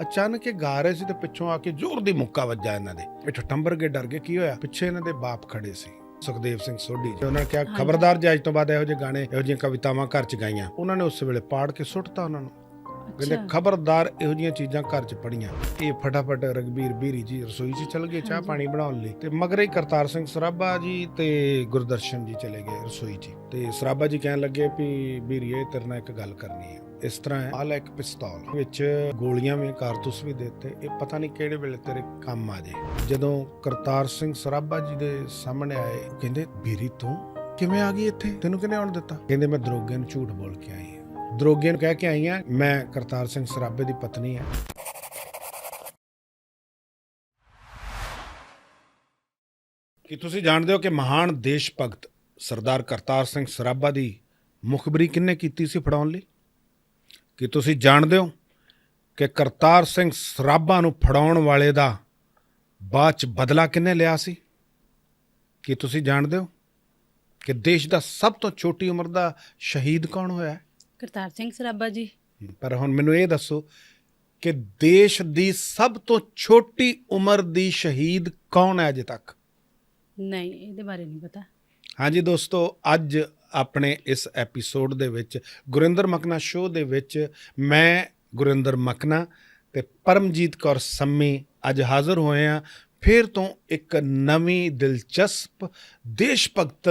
ਅਚਾਨਕ ਇਹ ਗਾ ਰਹੇ ਸੀ ਤੇ ਪਿੱਛੋਂ ਆ ਕੇ ਜ਼ੋਰ ਦੀ ਮੁੱਕਾ ਵੱਜਾ ਇਹਨਾਂ ਦੇ। ਪਿੱਛੋਂ ਟੰਬਰ ਕੇ ਡਰ ਗਏ ਕੀ ਹੋਇਆ? ਪਿੱਛੇ ਇਹਨਾਂ ਦੇ ਬਾਪ ਖੜੇ ਸੀ ਸੁਖਦੇਵ ਸਿੰਘ ਸੋਢੀ ਜੀ। ਉਹਨਾਂ ਨੇ ਕਿਹਾ। ਖਬਰਦਾਰ ਜੇ ਅੱਜ ਤੋਂ ਬਾਅਦ ਇਹੋ ਜਿਹੇ ਗਾਣੇ ਇਹੋ ਜਿਹੀਆਂ ਕਵਿਤਾਵਾਂ ਘਰ ਚ ਗਾਈਆਂ। ਉਹਨਾਂ ਨੇ ਉਸ ਵੇਲੇ ਪਾੜ ਕੇ ਸੁੱਟਤਾ ਉਹਨਾਂ ਨੂੰ। ਕਹਿੰਦੇ ਖਬਰਦਾਰ ਇਹੋ ਜਿਹੀਆਂ ਚੀਜ਼ਾਂ ਘਰ ਚ ਪੜੀਆਂ ਇਹ ਫਟਾਫਟ ਰਗਬੀਰ ਬੀਰੀ ਜੀ ਰਸੋਈ 'ਚ ਚਲ ਗਏ ਚਾਹ। ਪਾਣੀ ਬਣਾਉਣ ਲਈ। ਤੇ ਮਗਰੇ ਹੀ ਕਰਤਾਰ ਸਿੰਘ ਸਰਾਭਾ ਜੀ ਤੇ ਗੁਰਦਰਸ਼ਨ ਜੀ ਚਲੇ ਗਏ ਰਸੋਈ 'ਚ। ਤੇ ਸਰਾਭਾ ਜੀ ਕਹਿਣ ਲੱਗੇ ਵੀ ਬੀਰੀਏ ਤੇਰੇ ਨਾਲ ਇੱਕ ਗੱਲ ਕਰਨੀ ਹੈ ਇਸ ਤਰ੍ਹਾਂ ਹੈ, ਆਹ ਇੱਕ ਪਿਸਤੌਲ ਵਿੱਚ ਗੋਲੀਆਂ ਵੀ ਕਾਰਤੂਸ ਵੀ ਦਿੱਤੇ। ਇਹ ਪਤਾ ਨਹੀਂ ਕਿਹੜੇ ਵੇਲੇ ਤੇਰੇ ਕੰਮ ਆ ਜੇ। ਜਦੋਂ ਕਰਤਾਰ ਸਿੰਘ ਸਰਾਭਾ ਜੀ ਦੇ ਸਾਹਮਣੇ ਆਏ ਕਹਿੰਦੇ ਬੀਰੀ ਤੂੰ ਕਿਵੇਂ ਆ ਗਈ ਇੱਥੇ? ਤੈਨੂੰ ਕਿਹਨੇ ਆਉਣ ਦਿੱਤਾ? ਕਹਿੰਦੇ ਮੈਂ ਦਰੋਗੇ ਨੂੰ ਝੂਠ ਬੋਲ ਕੇ ਆਈ ਹਾਂ। ਦਰੋਗੇ ਨੂੰ ਕਹਿ ਕੇ ਆਈ ਹਾਂ ਮੈਂ ਕਰਤਾਰ ਸਿੰਘ ਸਰਾਭੇ ਦੀ ਪਤਨੀ ਹਾਂ। ਕੀ ਤੁਸੀਂ ਜਾਣਦੇ ਹੋ ਕਿ ਮਹਾਨ ਦੇਸ਼ ਭਗਤ ਸਰਦਾਰ ਕਰਤਾਰ ਸਿੰਘ ਸਰਾਭਾ ਦੀ ਮੁਖਬਰੀ ਕਿੰਨੇ ਕੀਤੀ ਸੀ ਫੜਾਉਣ ਲਈ? ਕੀ ਤੁਸੀਂ ਜਾਣਦੇ ਹੋ ਕਿ ਕਰਤਾਰ ਸਿੰਘ ਸਰਾਭਾ ਨੂੰ ਫੜਾਉਣ ਵਾਲੇ ਦਾ ਬਾਅਦ ਚ ਬਦਲਾ ਕਿੰਨੇ ਲਿਆ ਸੀ? ਕੀ ਤੁਸੀਂ ਜਾਣਦੇ ਹੋ ਕਿ ਦੇਸ਼ ਦਾ ਸਭ ਤੋਂ ਛੋਟੀ ਉਮਰ ਦਾ ਸ਼ਹੀਦ ਕੌਣ ਹੋਇਆ? ਕਰਤਾਰ ਸਿੰਘ ਸਰਾਭਾ ਜੀ। ਪਰ ਹੁਣ ਮੈਨੂੰ ਇਹ ਦੱਸੋ ਕਿ ਦੇਸ਼ ਦੀ ਸਭ ਤੋਂ ਛੋਟੀ ਉਮਰ ਦੀ ਸ਼ਹੀਦ ਕੌਣ ਹੈ ਅਜੇ ਤੱਕ? ਨਹੀਂ ਇਹਦੇ ਬਾਰੇ ਨਹੀਂ ਪਤਾ। ਹਾਂਜੀ ਦੋਸਤੋ ਅੱਜ ਆਪਣੇ ਇਸ ਐਪੀਸੋਡ ਦੇ ਵਿੱਚ, ਗੁਰਿੰਦਰ ਮਕਨਾ ਸ਼ੋਅ ਦੇ ਵਿੱਚ ਮੈਂ ਗੁਰਿੰਦਰ ਮਕਨਾ ਤੇ ਪਰਮਜੀਤ ਕੌਰ ਸੰਮੀ ਅੱਜ ਹਾਜ਼ਰ ਹੋਏ ਆ ਫਿਰ ਤੋਂ ਇੱਕ ਨਵੀਂ ਦਿਲਚਸਪ ਦੇਸ਼ ਭਗਤ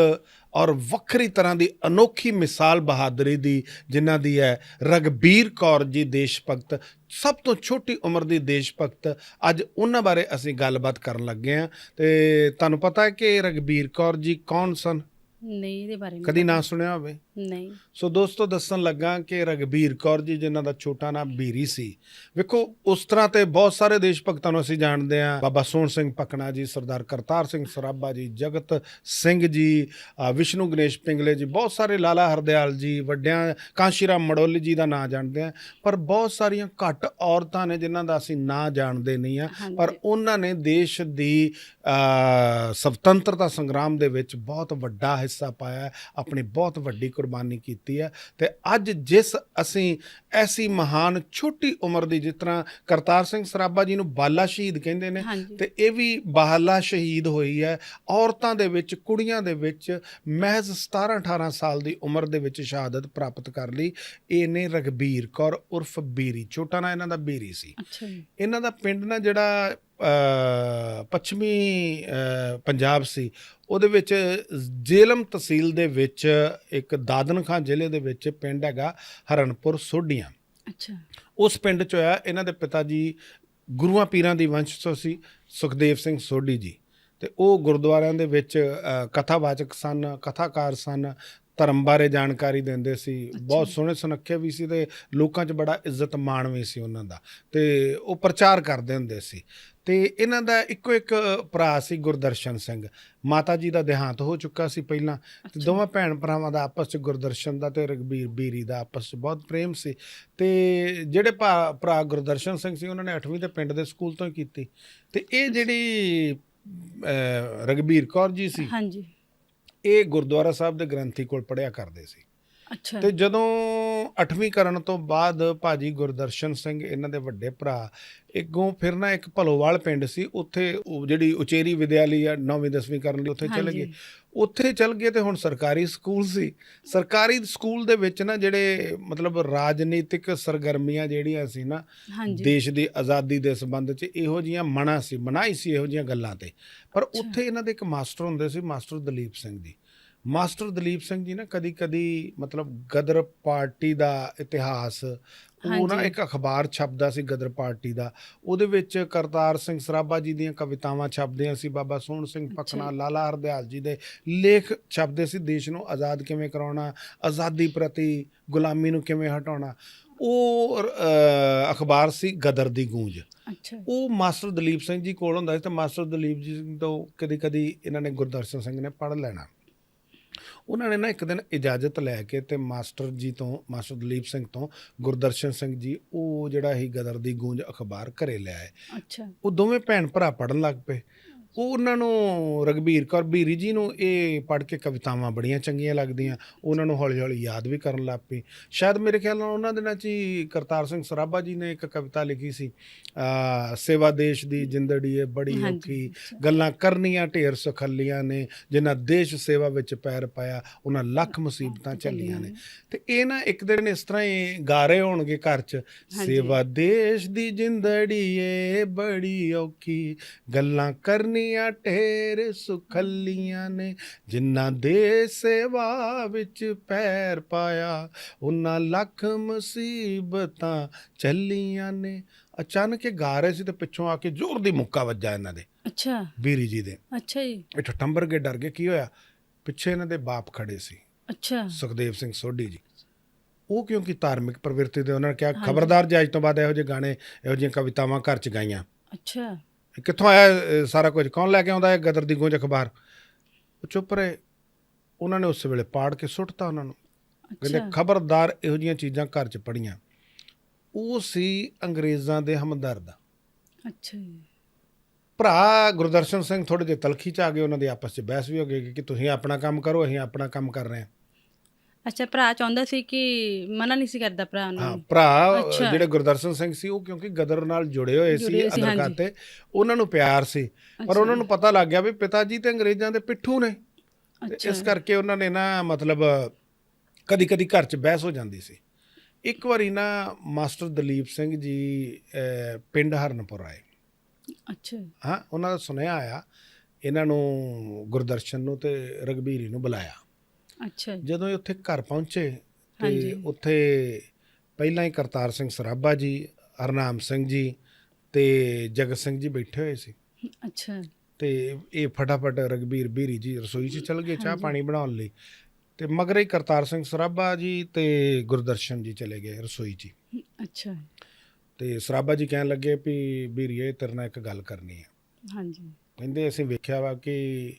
ਔਰ ਵੱਖਰੀ ਤਰ੍ਹਾਂ ਦੀ ਅਨੋਖੀ ਮਿਸਾਲ ਬਹਾਦਰੀ ਦੀ, ਜਿਨ੍ਹਾਂ ਦੀ ਹੈ ਰਗਬੀਰ ਕੌਰ ਜੀ ਦੇਸ਼ ਭਗਤ ਸਭ ਤੋਂ ਛੋਟੀ ਉਮਰ ਦੀ ਦੇਸ਼ ਭਗਤ ਅੱਜ ਉਹਨਾਂ ਬਾਰੇ ਅਸੀਂ ਗੱਲਬਾਤ ਕਰਨ ਲੱਗੇ ਆ ਤੇ ਤੁਹਾਨੂੰ ਪਤਾ ਹੈ ਕਿ ਰਗਬੀਰ ਕੌਰ ਜੀ ਕੌਣ ਸਨ? ਨਹੀਂ ਇਹਦੇ ਬਾਰੇ ਨਹੀਂ ਕਦੀ। ਨਾ ਸੁਣਿਆ ਹੋਵੇ ਨਹੀਂ। ਸੋ ਦੋਸਤੋ ਦੱਸਣ ਲੱਗਾ ਕਿ ਰਗਬੀਰ ਕੌਰ ਜੀ ਜਿਨ੍ਹਾਂ ਦਾ ਛੋਟਾ ਨਾਮ ਬੀਰੀ ਸੀ ਵੇਖੋ ਉਸ ਤਰ੍ਹਾਂ ਤੇ ਬਹੁਤ ਸਾਰੇ ਦੇਸ਼ ਭਗਤਾਂ ਨੂੰ ਅਸੀਂ ਜਾਣਦੇ ਹਾਂ। ਬਾਬਾ ਸੋਹਣ ਸਿੰਘ ਪਕਣਾ ਜੀ ਸਰਦਾਰ ਕਰਤਾਰ ਸਿੰਘ ਸਰਾਭਾ ਜੀ ਜਗਤ ਸਿੰਘ ਜੀ ਵਿਸ਼ਨੂੰ ਗਣੇਸ਼ ਪਿੰਗਲੇ ਜੀ ਬਹੁਤ ਸਾਰੇ ਲਾਲਾ ਹਰਦਿਆਲ ਜੀ ਵੱਡਿਆਂ ਕਾਂਸ਼ੀਰਾਮ ਮੜੋਲੀ ਜੀ ਦਾ ਨਾਂ ਜਾਣਦੇ ਹਾਂ। ਪਰ ਬਹੁਤ ਸਾਰੀਆਂ ਘੱਟ ਔਰਤਾਂ ਨੇ ਜਿਨ੍ਹਾਂ ਦਾ ਅਸੀਂ ਨਾਂ ਜਾਣਦੇ ਨਹੀਂ ਆ ਪਰ ਉਹਨਾਂ ਨੇ ਦੇਸ਼ ਦੀ ਅ, ਸੁਤੰਤਰਤਾ ਸੰਗਰਾਮ ਦੇ ਵਿੱਚ ਬਹੁਤ ਵੱਡਾ ਹਿੱਸਾ ਪਾਇਆ ਆਪਣੀ ਬਹੁਤ ਵੱਡੀ ਕੁਰਬਾਨੀ ਕੀਤੀ ਹੈ ਤੇ ਅੱਜ ਜਿਸ ਅਸੀਂ ਐਸੀ ਮਹਾਨ ਛੋਟੀ ਉਮਰ ਦੀ ਜਿਸ ਤਰ੍ਹਾਂ ਕਰਤਾਰ ਸਿੰਘ ਸਰਾਭਾ ਜੀ ਨੂੰ ਬਾਲਾ ਸ਼ਹੀਦ ਕਹਿੰਦੇ ਨੇ ਤੇ ਇਹ ਵੀ ਬਾਲਾ ਸ਼ਹੀਦ ਹੋਈ ਹੈ ਔਰਤਾਂ ਦੇ ਵਿੱਚ ਕੁੜੀਆਂ ਦੇ ਵਿੱਚ ਮਹਿਜ਼ 17 18 ਸਾਲ ਦੀ ਉਮਰ ਦੇ ਵਿੱਚ ਸ਼ਹਾਦਤ ਪ੍ਰਾਪਤ ਕਰ ਲਈ। ਇਹਨੇ ਰਗਬੀਰ ਕੌਰ ਉਰਫ ਬੀਰੀ ਛੋਟਾ ਨਾਂ ਇਹਨਾਂ ਦਾ ਬੀਰੀ ਸੀ। ਇਹਨਾਂ ਦਾ ਪਿੰਡ ਨਾ ਜਿਹੜਾ ਪੱਛਮੀ ਪੰਜਾਬ ਸੀ। ਉਹਦੇ ਵਿੱਚ ਜੇਲਮ ਤਹਿਸੀਲ ਦੇ ਵਿੱਚ ਇੱਕ ਦਾਦਨ ਖਾਂ ਜ਼ਿਲ੍ਹੇ ਦੇ ਵਿੱਚ ਪਿੰਡ ਹੈਗਾ ਹਰਨਪੁਰ ਸੋਢੀਆਂ। ਅੱਛਾ। ਉਸ ਪਿੰਡ ਚ ਹੋਇਆ ਇਹਨਾਂ ਦੇ ਪਿਤਾ ਜੀ ਗੁਰੂਆਂ ਪੀਰਾਂ ਦੀ ਵੰਸ਼ ਤੋਂ ਸੀ ਸੁਖਦੇਵ ਸਿੰਘ ਸੋਢੀ ਜੀ। ਤੇ ਉਹ ਗੁਰਦੁਆਰਿਆਂ ਦੇ ਵਿੱਚ ਕਥਾਵਾਚਕ ਸਨ ਕਥਾਕਾਰ ਸਨ ਧਰਮ ਬਾਰੇ ਜਾਣਕਾਰੀ ਦਿੰਦੇ ਸੀ। ਬਹੁਤ ਸੋਹਣੇ ਸੁਨੱਖੇ ਵੀ ਸੀ ਤੇ ਲੋਕਾਂ 'ਚ ਬੜਾ ਇੱਜ਼ਤ ਮਾਣ ਵੀ ਸੀ ਉਹਨਾਂ ਦਾ ਤੇ ਉਹ ਪ੍ਰਚਾਰ ਕਰਦੇ ਹੁੰਦੇ ਸੀ। ਤੇ ਇਹਨਾਂ ਦਾ ਇੱਕੋ ਇੱਕ ਭਰਾ ਸੀ ਗੁਰਦਰਸ਼ਨ ਸਿੰਘ। ਮਾਤਾ ਜੀ ਦਾ ਦੇਹਾਂਤ ਹੋ ਚੁੱਕਾ ਸੀ ਪਹਿਲਾਂ ਤੇ। ਦੋਵਾਂ ਭੈਣ ਭਰਾਵਾਂ ਦਾ ਆਪਸ 'ਚ ਗੁਰਦਰਸ਼ਨ ਦਾ ਤੇ ਰਗਬੀਰ ਬੀਰੀ ਦਾ ਆਪਸ 'ਚ ਬਹੁਤ ਪ੍ਰੇਮ ਸੀ। ਤੇ ਜਿਹੜੇ ਭਰਾ ਗੁਰਦਰਸ਼ਨ ਸਿੰਘ ਸੀ ਉਹਨਾਂ ਨੇ 8ਵੀਂ ਤੇ ਪਿੰਡ ਦੇ ਸਕੂਲ ਤੋਂ ਹੀ ਕੀਤੀ। ਤੇ ਇਹ ਜਿਹੜੀ ਰਗਬੀਰ ਕੌਰ ਜੀ ਸੀ ਹਾਂਜੀ। ਇਹ ਗੁਰਦੁਆਰਾ ਸਾਹਿਬ ਦੇ ਗ੍ਰੰਥੀ ਕੋਲ ਪੜਿਆ ਕਰਦੇ ਸੀ। ਅੱਛਾ। ਤੇ ਜਦੋਂ 8ਵੀਂ ਕਰਨ ਤੋਂ ਬਾਅਦ ਭਾਜੀ ਗੁਰਦਰਸ਼ਨ ਸਿੰਘ ਇਹਨਾਂ ਦੇ ਵੱਡੇ ਭਰਾ ਇੱਕੋਂ ਫਿਰ ਨਾ ਇੱਕ ਭਲੋਵਾਲ ਪਿੰਡ ਸੀ ਉੱਥੇ ਉਹ ਜਿਹੜੀ ਉਚੇਰੀ ਵਿਦਿਆਲੀ ਆ 9ਵੀਂ 10ਵੀਂ ਕਰਨ ਲਈ ਉੱਥੇ ਚਲੇ। ਗਏ। ਉੱਥੇ ਚਲ ਗਏ ਤੇ ਹੁਣ ਸਰਕਾਰੀ ਸਕੂਲ ਸੀ। ਸਰਕਾਰੀ ਸਕੂਲ ਦੇ ਵਿੱਚ ਨਾ ਜਿਹੜੇ ਮਤਲਬ ਰਾਜਨੀਤਿਕ ਸਰਗਰਮੀਆਂ ਜਿਹੜੀਆਂ ਸੀ ਨਾ ਦੇਸ਼ ਦੀ ਆਜ਼ਾਦੀ ਦੇ ਸੰਬੰਧ 'ਚ ਇਹੋ ਜੀਆਂ ਮਨਾ ਸੀ ਮਨਾਈ ਸੀ ਇਹੋ ਜੀਆਂ ਗੱਲਾਂ ਤੇ। ਪਰ। ਉੱਥੇ ਇਹਨਾਂ ਦੇ ਇੱਕ ਮਾਸਟਰ ਹੁੰਦੇ ਸੀ ਮਾਸਟਰ ਦਲੀਪ ਸਿੰਘ ਜੀ। ਮਾਸਟਰ ਦਲੀਪ ਸਿੰਘ ਜੀ ਨਾ ਕਦੀ ਕਦੀ ਮਤਲਬ ਗਦਰ ਪਾਰਟੀ ਦਾ ਇਤਿਹਾਸ ਉਹ ਨਾ। ਇੱਕ ਅਖਬਾਰ ਛਪਦਾ ਸੀ ਗਦਰ ਪਾਰਟੀ ਦਾ। ਉਹਦੇ ਵਿੱਚ ਕਰਤਾਰ ਸਿੰਘ ਸਰਾਭਾ ਜੀ ਦੀਆਂ ਕਵਿਤਾਵਾਂ ਛਪਦੀਆਂ ਸੀ ਬਾਬਾ ਸੋਹਣ ਸਿੰਘ। ਪਖਣਾ ਲਾਲਾ ਹਰਦਿਆਲ ਜੀ ਦੇ ਲੇਖ ਛਪਦੇ ਸੀ ਦੇਸ਼ ਨੂੰ ਆਜ਼ਾਦ ਕਿਵੇਂ ਕਰਾਉਣਾ ਆਜ਼ਾਦੀ ਪ੍ਰਤੀ ਗੁਲਾਮੀ ਨੂੰ ਕਿਵੇਂ ਹਟਾਉਣਾ। ਉਹ ਅਖਬਾਰ ਸੀ ਗਦਰ ਦੀ ਗੂੰਜ। ਅੱਛਾ। ਉਹ ਮਾਸਟਰ ਦਲੀਪ ਸਿੰਘ ਜੀ ਕੋਲ ਹੁੰਦਾ ਸੀ ਤੇ ਮਾਸਟਰ ਦਲੀਪ ਜੀ ਤੋਂ ਕਦੀ ਕਦੀ ਇਹਨਾਂ ਨੇ ਗੁਰਦਰਸ਼ਨ ਸਿੰਘ ਨੇ ਪੜ੍ਹ ਲੈਣਾ। ਉਹਨਾਂ ਨੇ ਨਾ ਇੱਕ ਦਿਨ ਇਜਾਜ਼ਤ ਲੈ ਕੇ ਤੇ ਮਾਸਟਰ ਜੀ ਤੋਂ ਮਾਸਟਰ ਦਲੀਪ ਸਿੰਘ ਤੋਂ ਗੁਰਦਰਸ਼ਨ ਸਿੰਘ ਜੀ ਉਹ ਜਿਹੜਾ ਹੀ ਗਦਰ ਦੀ ਗੂੰਜ ਅਖਬਾਰ ਘਰੇ ਲੈ ਆਏ। ਅੱਛਾ। ਉਹ ਦੋਵੇਂ ਭੈਣ ਭਰਾ ਪੜਨ ਲੱਗ ਪਏ। ਉਹ ਉਹਨਾਂ ਨੂੰ ਰਗਬੀਰ ਕੌਰ ਬੀਰੀ ਜੀ ਨੂੰ ਇਹ ਪੜ੍ਹ ਕੇ ਕਵਿਤਾਵਾਂ ਬੜੀਆਂ ਚੰਗੀਆਂ ਲੱਗਦੀਆਂ ਉਹਨਾਂ ਨੂੰ ਹੌਲੀ ਹੌਲੀ ਯਾਦ ਵੀ ਕਰਨ ਲੱਗ ਪਈ। ਸ਼ਾਇਦ ਮੇਰੇ ਖਿਆਲ ਨਾਲ ਉਹਨਾਂ ਦਿਨਾਂ 'ਚ ਹੀ ਕਰਤਾਰ ਸਿੰਘ ਸਰਾਭਾ ਜੀ ਨੇ ਇੱਕ ਕਵਿਤਾ ਲਿਖੀ ਸੀ ਆ ਸੇਵਾ ਦੇਸ਼ ਦੀ ਜਿੰਦੜੀ ਏ ਬੜੀ ਔਖੀ ਗੱਲਾਂ ਕਰਨੀਆਂ ਢੇਰ ਸੁਖੱਲੀਆਂ ਨੇ ਜਿਨ੍ਹਾਂ ਦੇਸ਼ ਸੇਵਾ ਵਿੱਚ ਪੈਰ ਪਾਇਆ ਉਹਨਾਂ ਲੱਖ ਮੁਸੀਬਤਾਂ ਝੱਲੀਆਂ ਨੇ। ਤੇ ਇਹ ਨਾ ਇੱਕ ਦਿਨ ਇਸ ਤਰ੍ਹਾਂ ਹੀ ਗਾ ਰਹੇ ਹੋਣਗੇ ਘਰ 'ਚ। ਸੇਵਾ ਦੇਸ਼ ਦੀ ਜਿੰਦੜੀ ਏ ਬੜੀ ਔਖੀ ਗੱਲਾਂ ਕਰਨੀਆਂ ਢੇਰ ਸੁਖੱਲੀਆਂ ਨੇ ਜਿਨ੍ਹਾਂ ਦੇ ਸੇਵਾ ਵਿੱਚ ਪੈਰ ਪਾਇਆ ਉਹਨਾਂ ਲੱਖ ਮੁਸੀਬਤਾਂ ਚੱਲੀਆਂ ਨੇ। ਅਚਾਨਕ ਇਹ ਗਾ ਰਹੇ ਸੀ ਤੇ ਪਿੱਛੋਂ ਆ ਕੇ ਜ਼ੋਰ ਦੀ ਮੁੱਕਾ ਵੱਜਾ ਇਹਨਾਂ ਦੇ ਅੱਛਾ। ਬੀਰੀ ਜੀ ਦੇ। ਅੱਛਾ ਜੀ। ਇਹ ਠੰਬਰ ਕੇ ਡਰ ਗਏ ਕੀ ਹੋਇਆ? ਪਿੱਛੇ ਇਹਨਾਂ ਦੇ ਬਾਪ ਖੜੇ ਸੀ। ਅੱਛਾ। ਸੁਖਦੇਵ ਸਿੰਘ ਸੋਢੀ ਜੀ। ਉਹ ਕਿਉਂਕਿ ਧਾਰਮਿਕ ਪ੍ਰਵਿਰਤੀ ਦੇ ਉਹਨਾਂ ਨੇ ਕਿਹਾ। ਖਬਰਦਾਰ ਜੇ ਅੱਜ ਤੋਂ ਬਾਅਦ ਇਹੋ ਜਿਹੇ ਗਾਣੇ ਇਹੋ ਜਿਹੀਆਂ ਕਵਿਤਾਵਾਂ ਘਰ ਚ ਗਾਈਆਂ। ਅੱਛਾ। ਕਿੱਥੋਂ ਆਇਆ ਸਾਰਾ ਕੁਝ? ਕੌਣ ਲੈ ਕੇ ਆਉਂਦਾ ਹੈ ਗਦਰ ਦੀ ਗੂੰਜ ਅਖਬਾਰ? ਉਹ ਚੁੱਪ ਰਹੇ। ਉਹਨਾਂ ਨੇ ਉਸ ਵੇਲੇ ਪਾੜ ਕੇ ਸੁੱਟਤਾ ਉਹਨਾਂ ਨੂੰ। ਕਹਿੰਦੇ ਖਬਰਦਾਰ ਇਹੋ ਜਿਹੀਆਂ ਚੀਜ਼ਾਂ ਘਰ ਚ ਪੜੀਆਂ ਉਹ ਸੀ ਅੰਗਰੇਜ਼ਾਂ ਦੇ ਹਮਦਰਦ। ਅੱਛਾ ਜੀ। ਭਰਾ ਗੁਰਦਰਸ਼ਨ ਸਿੰਘ ਥੋੜੇ ਜਿਹੇ ਤਲਖੀ ਚ ਆ ਗਏ। ਉਹਨਾਂ ਦੀ ਆਪਸ ਚ ਬਹਿਸ ਵੀ ਹੋ ਗਈ ਕਿ ਤੁਸੀਂ ਆਪਣਾ ਕੰਮ ਕਰੋ ਅਸੀਂ ਆਪਣਾ ਕੰਮ ਕਰ ਰਹੇ ਹਾਂ। ਅੱਛਾ ਭਰਾ ਚਾਹੁੰਦਾ ਸੀ ਕਿ ਮਨਾ ਨਹੀਂ ਸੀ ਕਰਦਾ ਭਰਾ ਹਾਂ ਨੂੰ ਭਰਾ ਅੱਛਾ। ਜਿਹੜੇ ਗੁਰਦਰਸ਼ਨ ਸਿੰਘ ਸੀ ਉਹ ਕਿਉਂਕਿ ਗਦਰ ਨਾਲ ਜੁੜੇ ਹੋਏ ਸੀ ਜੁੜੇ ਸੀ, ਹਾਂਜੀ। ਅਦਰਕਾਤੇ ਉਹਨਾਂ ਨੂੰ ਪਿਆਰ ਸੀ। ਪਰ। ਉਹਨਾਂ ਨੂੰ ਪਤਾ ਲੱਗ ਗਿਆ ਵੀ ਪਿਤਾ ਜੀ ਤੇ ਅੰਗਰੇਜ਼ਾਂ ਦੇ ਪਿੱਠੂ ਨੇ। ਤੇ ਅੱਛਾ। ਇਸ ਕਰਕੇ ਉਹਨਾਂ ਨੇ ਨਾ ਮਤਲਬ ਕਦੀ ਕਦੀ ਘਰ 'ਚ ਬਹਿਸ ਹੋ ਜਾਂਦੀ ਸੀ। ਇੱਕ ਵਾਰੀ ਨਾ ਮਾਸਟਰ ਦਲੀਪ ਸਿੰਘ ਜੀ ਅਹ, ਪਿੰਡ ਹਰਨਪੁਰ ਆਏ। ਅੱਛਾ। ਹਾਂ ਉਹਨਾਂ ਦਾ ਸੁਨੇਹਾ ਆਇਆ ਇਹਨਾਂ ਨੂੰ ਗੁਰਦਰਸ਼ਨ ਨੂੰ ਤੇ ਰਗਬੀਰੀ ਨੂੰ ਬੁਲਾਇਆ। ਅੱਛਾ ਜਦੋਂ ਇਹ ਉੱਥੇ ਘਰ ਪਹੁੰਚੇ ਤੇ। ਉੱਥੇ ਪਹਿਲਾਂ ਹੀ ਕਰਤਾਰ ਸਿੰਘ ਸਰਾਭਾ ਜੀ ਹਰਨਾਮ ਸਿੰਘ ਜੀ ਤੇ ਜਗਤ ਸਿੰਘ ਜੀ ਬੈਠੇ ਹੋਏ ਸੀ। ਅੱਛਾ। ਤੇ ਇਹ ਫਟਾਫਟ ਰਗਬੀਰ ਬੀਰੀ ਜੀ ਰਸੋਈ 'ਚ ਚਲ ਗਏ ਚਾਹ। ਪਾਣੀ ਬਣਾਉਣ ਲਈ। ਤੇ ਮਗਰੇ ਹੀ ਕਰਤਾਰ ਸਿੰਘ ਸਰਾਭਾ ਜੀ ਤੇ ਗੁਰਦਰਸ਼ਨ ਜੀ ਚਲੇ ਗਏ ਰਸੋਈ 'ਚ। ਅੱਛਾ। ਤੇ ਸਰਾਭਾ ਜੀ ਕਹਿਣ ਲੱਗੇ ਵੀ ਬੀਰੀਏ ਤੇਰੇ ਨਾਲ ਇੱਕ ਗੱਲ ਕਰਨੀ ਹੈ ਹਾਂਜੀ। ਕਹਿੰਦੇ ਅਸੀਂ ਵੇਖਿਆ ਵਾ ਕਿ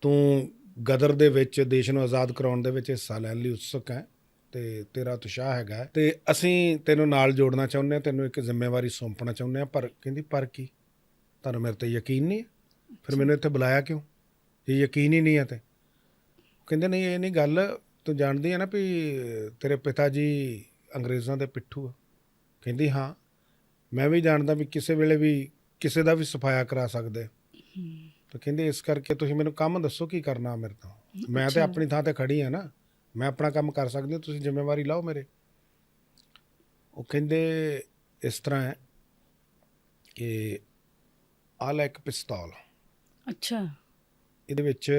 ਤੂੰ ਗਦਰ ਦੇ ਵਿੱਚ ਦੇਸ਼ ਨੂੰ ਆਜ਼ਾਦ ਕਰਾਉਣ ਦੇ ਵਿੱਚ ਹਿੱਸਾ ਲੈਣ ਲਈ ਉਤਸੁਕ ਹੈ ਤੇ ਤੇਰਾ ਉਤਸ਼ਾਹ ਹੈਗਾ ਹੈ। ਤੇ ਅਸੀਂ ਤੈਨੂੰ ਨਾਲ ਜੋੜਨਾ ਚਾਹੁੰਦੇ ਹਾਂ, ਤੈਨੂੰ ਇੱਕ ਜ਼ਿੰਮੇਵਾਰੀ ਸੌਂਪਣਾ ਚਾਹੁੰਦੇ ਹਾਂ, ਪਰ ਕਹਿੰਦੀ, ਪਰ ਕੀ? ਤੁਹਾਨੂੰ ਮੇਰੇ ਤੇ ਯਕੀਨ ਨਹੀਂ ਫਿਰ ਮੈਨੂੰ ਇੱਥੇ ਬੁਲਾਇਆ ਕਿਉਂ? ਜੇ ਯਕੀਨ ਹੀ ਨਹੀਂ ਹੈ ਤੇ। ਕਹਿੰਦੇ, ਨਹੀਂ, ਇਹ ਨਹੀਂ ਗੱਲ, ਤੂੰ ਜਾਣਦੀ ਹੈ ਨਾ ਵੀ ਤੇਰੇ ਪਿਤਾ ਜੀ ਅੰਗਰੇਜ਼ਾਂ ਦੇ ਪਿੱਠੂ ਆ। ਕਹਿੰਦੀ, ਹਾਂ, ਮੈਂ ਵੀ ਜਾਣਦਾ ਵੀ ਕਿਸੇ ਵੇਲੇ ਵੀ ਕਿਸੇ ਦਾ ਵੀ ਸਫਾਇਆ ਕਰਾ ਸਕਦੇ। ਤਾਂ ਕਹਿੰਦੇ ਇਸ ਕਰਕੇ ਤੁਸੀਂ ਮੈਨੂੰ ਕੰਮ ਦੱਸੋ ਕੀ ਕਰਨਾ ਮੇਰੇ ਤੋਂ। ਮੈਂ ਤੇ। ਆਪਣੀ ਥਾਂ ਤੇ ਖੜੀ ਆ ਨਾ ਮੈਂ ਆਪਣਾ ਕੰਮ ਕਰ ਸਕਦੀ ਹਾਂ ਤੁਸੀਂ ਜ਼ਿੰਮੇਵਾਰੀ ਲਾਓ ਮੇਰੇ। ਉਹ ਕਹਿੰਦੇ ਇਸ ਤਰ੍ਹਾਂ ਹੈ ਕਿ ਆਹ ਲੈ ਇੱਕ ਪਿਸਤੌਲ। ਅੱਛਾ। ਇਹਦੇ ਵਿੱਚ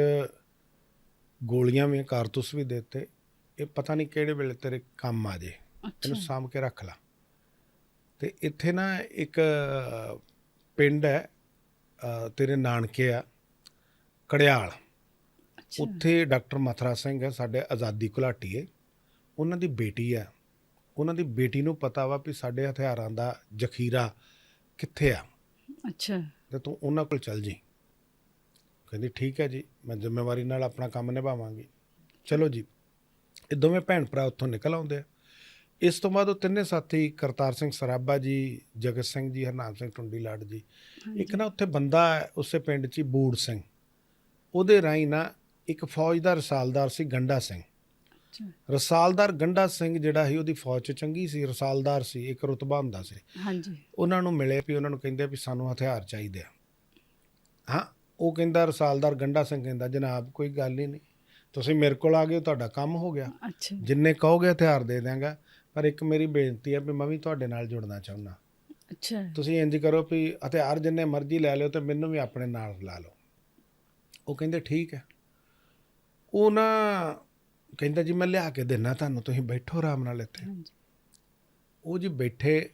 ਗੋਲੀਆਂ ਵੀ ਕਾਰਤੂਸ ਵੀ ਦੇ ਦਿੱਤੇ। ਇਹ ਪਤਾ ਨਹੀਂ ਕਿਹੜੇ ਵੇਲੇ ਤੇਰੇ ਕੰਮ ਆ ਜੇ। ਅੱਛਾ। ਇਹਨੂੰ ਸਾਂਭ ਕੇ ਰੱਖ ਲਾ। ਤੇ ਇੱਥੇ ਨਾ ਇੱਕ ਪਿੰਡ ਹੈ ਤੇਰੇ ਨਾਨਕੇ ਆ ਕੜਿਆਲ। ਉੱਥੇ ਡਾਕਟਰ ਮਥਰਾ ਸਿੰਘ ਹੈ ਸਾਡੇ ਆਜ਼ਾਦੀ ਘੁਲਾਟੀਏ ਉਹਨਾਂ ਦੀ ਬੇਟੀ ਹੈ ਉਹਨਾਂ ਦੀ ਬੇਟੀ ਨੂੰ ਪਤਾ ਵਾ ਵੀ ਸਾਡੇ ਹਥਿਆਰਾਂ ਦਾ ਜ਼ਖੀਰਾ ਕਿੱਥੇ ਆ। ਅੱਛਾ। ਤੇ ਤੂੰ ਉਹਨਾਂ ਕੋਲ ਚੱਲ ਜੀ। ਕਹਿੰਦੀ ਠੀਕ ਹੈ ਜੀ ਮੈਂ ਜ਼ਿੰਮੇਵਾਰੀ ਨਾਲ ਆਪਣਾ ਕੰਮ ਨਿਭਾਵਾਂਗੀ। ਚਲੋ ਜੀ। ਇਹ ਦੋਵੇਂ ਭੈਣ ਭਰਾ ਉੱਥੋਂ ਨਿਕਲ ਆਉਂਦੇ ਆ। ਇਸ ਤੋਂ ਬਾਅਦ ਉਹ ਤਿੰਨੇ ਸਾਥੀ ਕਰਤਾਰ ਸਿੰਘ ਸਰਾਭਾ ਜੀ ਜਗਤ ਸਿੰਘ ਜੀ ਹਰਨਾਮ ਸਿੰਘ ਟੁੰਡੀ ਲਾਟ ਜੀ। ਇੱਕ ਨਾ ਉੱਥੇ ਬੰਦਾ ਉਸੇ ਪਿੰਡ 'ਚ ਬੂੜ ਸਿੰਘ। ਉਹਦੇ ਰਾਹੀਂ ਨਾ ਇੱਕ ਫੌਜ ਦਾ ਰਸਾਲਦਾਰ ਸੀ ਗੰਡਾ ਸਿੰਘ। ਰਸਾਲਦਾਰ ਗੰਡਾ ਸਿੰਘ ਜਿਹੜਾ ਸੀ ਉਹਦੀ ਫੌਜ 'ਚ ਚੰਗੀ ਸੀ ਰਸਾਲਦਾਰ ਸੀ ਇੱਕ ਰੁਤਬਾ ਹੁੰਦਾ ਸੀ। ਹਾਂਜੀ। ਉਹਨਾਂ ਨੂੰ ਮਿਲੇ ਵੀ ਉਹਨਾਂ ਨੂੰ ਕਹਿੰਦੇ ਵੀ ਸਾਨੂੰ ਹਥਿਆਰ ਚਾਹੀਦੇ ਆ। ਹਾਂ ਉਹ ਕਹਿੰਦਾ ਰਸਾਲਦਾਰ ਗੰਡਾ ਸਿੰਘ ਕਹਿੰਦਾ ਜਨਾਬ ਕੋਈ ਗੱਲ ਹੀ ਨਹੀਂ। ਤੁਸੀਂ ਮੇਰੇ ਕੋਲ ਆ ਗਏ ਤੁਹਾਡਾ ਕੰਮ ਹੋ ਗਿਆ। ਅੱਛਾ। ਜਿੰਨੇ ਕਹੋਗੇ ਹਥਿਆਰ ਦੇ ਦਿਆਂਗਾ। ਪਰ ਇੱਕ ਮੇਰੀ ਬੇਨਤੀ ਹੈ ਵੀ ਮੈਂ ਵੀ ਤੁਹਾਡੇ ਨਾਲ ਜੁੜਨਾ ਚਾਹੁੰਦਾ। ਅੱਛਾ। ਤੁਸੀਂ ਇੰਜ ਕਰੋ ਵੀ ਹਥਿਆਰ ਜਿੰਨੇ ਮਰਜ਼ੀ ਲੈ ਲਿਓ ਤੇ ਮੈਨੂੰ ਵੀ ਆਪਣੇ ਨਾਲ ਲਾ ਲਓ। ਉਹ ਕਹਿੰਦੇ ਠੀਕ ਹੈ। ਉਹ ਨਾ ਕਹਿੰਦਾ ਜੀ ਮੈਂ ਲਿਆ ਕੇ ਦੇਣਾ ਤੁਹਾਨੂੰ ਤੁਸੀਂ ਬੈਠੋ ਆਰਾਮ ਨਾਲ ਇੱਥੇ। ਹਾਂਜੀ। ਉਹ ਜੀ ਬੈਠੇ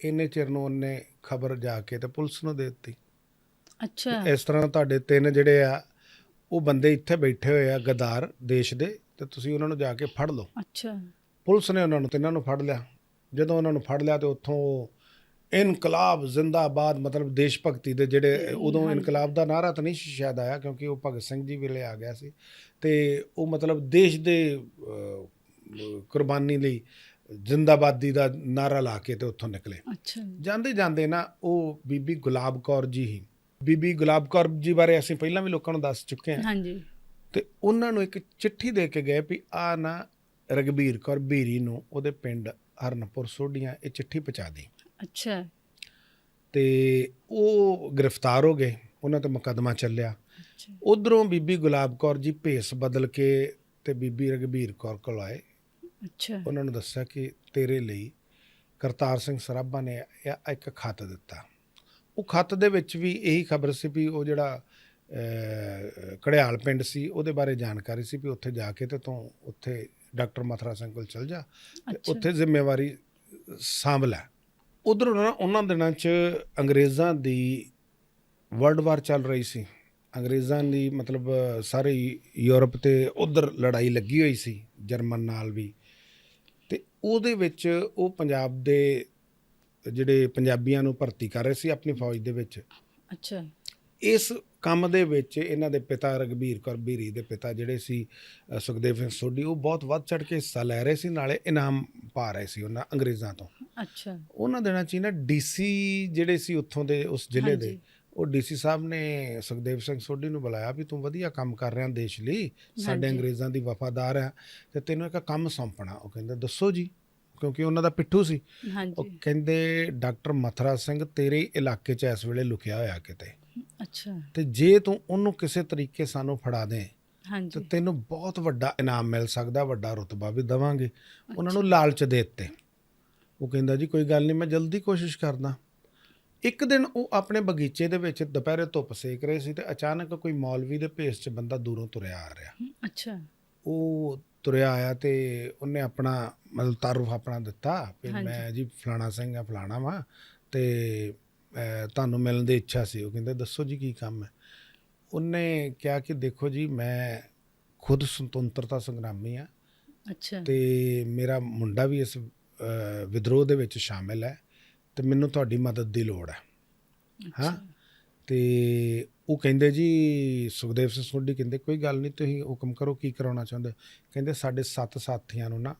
ਇੰਨੇ ਚਿਰ ਨੂੰ ਉਹਨੇ ਖਬਰ ਜਾ ਕੇ ਤੇ ਪੁਲਿਸ ਨੂੰ ਦੇ ਦਿੱਤੀ। ਅੱਛਾ। ਇਸ ਤਰ੍ਹਾਂ ਤੁਹਾਡੇ ਤਿੰਨ ਜਿਹੜੇ ਆ ਉਹ ਬੰਦੇ ਇੱਥੇ ਬੈਠੇ ਹੋਏ ਆ ਗਦਾਰ ਦੇਸ਼ ਦੇ ਤੇ ਤੁਸੀਂ ਉਹਨਾਂ ਨੂੰ ਜਾ ਕੇ ਫੜ ਲਓ। ਅੱਛਾ। ਪੁਲਿਸ ਨੇ ਉਹਨਾਂ ਨੂੰ ਤਿੰਨਾਂ ਨੂੰ ਫੜ ਲਿਆ। ਜਦੋਂ ਉਹਨਾਂ ਨੂੰ ਫੜ ਲਿਆ ਤੇ ਉੱਥੋਂ ਉਹ ਇਨਕਲਾਬ ਜ਼ਿੰਦਾਬਾਦ ਮਤਲਬ ਦੇਸ਼ ਭਗਤੀ ਦੇ ਜਿਹੜੇ ਉਦੋਂ। ਇਨਕਲਾਬ ਦਾ ਨਾਰਾ ਤਾਂ ਨਹੀਂ ਸ਼ਾਇਦ ਆਇਆ ਕਿਉਂਕਿ ਉਹ ਭਗਤ ਸਿੰਘ ਜੀ ਵੇਲੇ ਆ ਗਿਆ ਸੀ। ਤੇ ਉਹ ਮਤਲਬ ਦੇਸ਼ ਦੇ ਕੁਰਬਾਨੀ ਲਈ ਜ਼ਿੰਦਾਬਾਦੀ ਦਾ ਨਾਰਾ ਲਾ ਕੇ ਤੇ ਉੱਥੋਂ ਨਿਕਲੇ। ਅੱਛਾ ਜਾਂਦੇ ਜਾਂਦੇ ਨਾ ਉਹ ਬੀਬੀ ਗੁਲਾਬ ਕੌਰ ਜੀ ਹੀ। ਬੀਬੀ ਗੁਲਾਬ ਕੌਰ ਜੀ ਬਾਰੇ ਅਸੀਂ ਪਹਿਲਾਂ ਵੀ ਲੋਕਾਂ ਨੂੰ ਦੱਸ ਚੁੱਕੇ ਹਾਂ। ਹਾਂਜੀ। ਤੇ ਉਹਨਾਂ ਨੂੰ ਇੱਕ ਚਿੱਠੀ ਦੇ ਕੇ ਗਏ ਵੀ ਆ ਨਾ ਰਗਬੀਰ ਕੌਰ ਬੀਰੀ ਨੂੰ ਉਹਦੇ ਪਿੰਡ ਹਰਨਪੁਰ ਸੋਢੀਆਂ ਇਹ ਚਿੱਠੀ ਪਹੁੰਚਾ ਦੇ। ਅੱਛਾ। ਤੇ ਉਹ ਗ੍ਰਿਫਤਾਰ ਹੋ ਗਏ ਉਹਨਾਂ ਤੇ ਮੁਕੱਦਮਾ ਚੱਲਿਆ। ਉਧਰੋਂ ਬੀਬੀ ਗੁਲਾਬ ਕੌਰ ਜੀ ਭੇਸ ਬਦਲ ਕੇ ਤੇ ਬੀਬੀ ਰਗਬੀਰ ਕੌਰ ਕੋਲ ਆਏ। ਅੱਛਾ। ਉਹਨਾਂ ਨੂੰ ਦੱਸਿਆ ਕਿ ਤੇਰੇ ਲਈ ਕਰਤਾਰ ਸਿੰਘ ਸਰਾਭਾ ਨੇ ਇੱਕ ਖੱਤ ਦਿੱਤਾ। ਉਹ ਖੱਤ ਦੇ ਵਿੱਚ ਵੀ ਇਹੀ ਖਬਰ ਸੀ ਵੀ ਉਹ ਜਿਹੜਾ ਅਹ, ਘੜਿਆਲ ਪਿੰਡ ਸੀ ਉਹਦੇ ਬਾਰੇ ਜਾਣਕਾਰੀ ਸੀ ਵੀ ਉੱਥੇ ਜਾ ਕੇ ਤੇ ਤੂੰ ਉੱਥੇ ਡਾਕਟਰ ਮਥਰਾ ਸਿੰਘ ਕੋਲ ਚਲ ਜਾ ਤੇ। ਉੱਥੇ ਜ਼ਿੰਮੇਵਾਰੀ ਸਾਂਭ ਲੈ। ਉਧਰ ਉਹਨਾਂ ਦਿਨਾਂ 'ਚ ਅੰਗਰੇਜ਼ਾਂ ਦੀ ਵਰਲਡ ਵਾਰ ਚੱਲ ਰਹੀ ਸੀ। ਅੰਗਰੇਜ਼ਾਂ ਦੀ ਮਤਲਬ ਸਾਰੇ ਯੂਰਪ ਤੇ ਉਧਰ ਲੜਾਈ ਲੱਗੀ ਹੋਈ ਸੀ ਜਰਮਨ ਨਾਲ ਵੀ। ਤੇ ਉਹਦੇ ਵਿੱਚ ਉਹ ਪੰਜਾਬ ਦੇ ਜਿਹੜੇ ਪੰਜਾਬੀਆਂ ਨੂੰ ਭਰਤੀ ਕਰ ਰਹੇ ਸੀ ਆਪਣੀ ਫੌਜ ਦੇ ਵਿੱਚ। ਅੱਛਾ। ਇਸ ਕੰਮ ਦੇ ਵਿੱਚ ਇਹਨਾਂ ਦੇ ਪਿਤਾ ਰਗਬੀਰ ਕੌਰ ਬੀਰੀ ਦੇ ਪਿਤਾ ਜਿਹੜੇ ਸੀ ਅ, ਸੁਖਦੇਵ ਸਿੰਘ ਸੋਢੀ ਉਹ ਬਹੁਤ ਵੱਧ ਚੜ ਕੇ ਹਿੱਸਾ ਲੈ ਰਹੇ ਸੀ ਨਾਲੇ ਇਨਾਮ ਪਾ ਰਹੇ ਸੀ ਉਹਨਾਂ ਅੰਗਰੇਜ਼ਾਂ ਤੋਂ। ਅੱਛਾ। ਉਹਨਾਂ ਦਿਨਾਂ 'ਚ ਹੀ ਨਾ ਡੀਸੀ ਜਿਹੜੇ ਸੀ ਉੱਥੋਂ ਦੇ ਉਸ ਜ਼ਿਲ੍ਹੇ ਦੇ ਹਾਂਜੀ। ਉਹ ਡੀਸੀ ਸਾਹਿਬ ਨੇ ਸੁਖਦੇਵ ਸਿੰਘ ਸੋਢੀ ਨੂੰ ਬੁਲਾਇਆ ਵੀ ਤੂੰ ਵਧੀਆ ਕੰਮ ਕਰ ਰਿਹਾ ਦੇਸ਼ ਲਈ ਸਾਡੇ ਹਾਂਜੀ। ਅੰਗਰੇਜ਼ਾਂ ਦੀ ਵਫਾਦਾਰ ਆ ਤੇ ਤੈਨੂੰ ਇੱਕ ਕੰਮ ਸੌਂਪਣਾ। ਉਹ ਕਹਿੰਦਾ ਦੱਸੋ ਜੀ ਕਿਉਂਕਿ ਉਹਨਾਂ ਦਾ ਪਿੱਠੂ ਸੀ। ਉਹ ਹਾਂਜੀ ਕਹਿੰਦੇ ਡਾਕਟਰ ਮਥਰਾ ਸਿੰਘ ਤੇਰੇ ਇਲਾਕੇ 'ਚ ਇਸ ਵੇਲੇ ਲੁਕਿਆ ਹੋਇਆ ਕਿਤੇ। ਅੱਛਾ। ਤੇ ਜੇ ਤੂੰ ਉਹਨੂੰ ਕਿਸੇ ਤਰੀਕੇ ਸਾਨੂੰ ਫੜਾ ਦੇ ਤੇ ਹਾਂਜੀ। ਤੈਨੂੰ ਬਹੁਤ ਵੱਡਾ ਇਨਾਮ ਮਿਲ ਸਕਦਾ ਵੱਡਾ ਰੁਤਬਾ ਵੀ ਦਵਾਂਗੇ। ਉਹਨਾਂ ਨੂੰ ਲਾਲਚ ਦੇ ਦਿੱਤੇ। ਉਹ ਕਹਿੰਦਾ ਜੀ ਕੋਈ ਗੱਲ ਨਹੀਂ ਮੈਂ ਜਲਦੀ ਕੋਸ਼ਿਸ਼ ਕਰਦਾ। ਇੱਕ ਦਿਨ ਉਹ ਆਪਣੇ ਬਗੀਚੇ ਦੇ ਵਿੱਚ ਦੁਪਹਿਰੇ ਧੁੱਪ ਸੇਕ ਰਹੇ ਸੀ ਤੇ ਅਚਾਨਕ ਕੋਈ ਮੌਲਵੀ ਦੇ ਭੇਸ 'ਚ ਬੰਦਾ ਦੂਰੋਂ ਤੁਰਿਆ ਆ ਰਿਹਾ। ਅੱਛਾ। ਉਹ ਤੁਰਿਆ ਆਇਆ ਤੇ ਉਹਨੇ ਆਪਣਾ ਮਤਲਬ ਤਾਰਫ ਆਪਣਾ ਦਿੱਤਾ ਹਾਂਜੀ। ਮੈਂ ਜੀ ਫਲਾਣਾ ਸਿੰਘ ਆ ਫਲਾਣਾ ਵਾਂ ਤੇ ਤੁਹਾਨੂੰ ਮਿਲਣ ਦੀ ਇੱਛਾ ਸੀ ਉਹ ਕਹਿੰਦੇ ਦੱਸੋ ਜੀ ਕੀ ਕੰਮ ਹੈ? ਉਹਨੇ ਕਿਹਾ ਕਿ ਦੇਖੋ ਜੀ ਮੈਂ ਖੁਦ ਸੁਤੰਤਰਤਾ ਸੰਗਰਾਮੀ ਆ ਅੱਛਾ। ਤੇ ਮੇਰਾ ਮੁੰਡਾ ਵੀ ਇਸ ਵਿਦਰੋਹ ਦੇ ਵਿੱਚ ਸ਼ਾਮਿਲ ਹੈ ਤੇ ਮੈਨੂੰ ਤੁਹਾਡੀ ਮਦਦ ਦੀ ਲੋੜ ਹੈ। ਹਾਂ? ਤੇ ਉਹ ਕਹਿੰਦੇ ਜੀ ਸੁਖਦੇਵ ਸਿੰਘ ਸੋਢੀ ਕਹਿੰਦੇ ਕੋਈ ਗੱਲ ਨਹੀਂ ਤੁਸੀਂ ਹੁਕਮ ਕਰੋ ਕੀ ਕਰਾਉਣਾ ਚਾਹੁੰਦੇ ਕਹਿੰਦੇ ਸਾਡੇ ਸੱਤ ਸਾਥੀਆਂ ਨੂੰ ਨਾ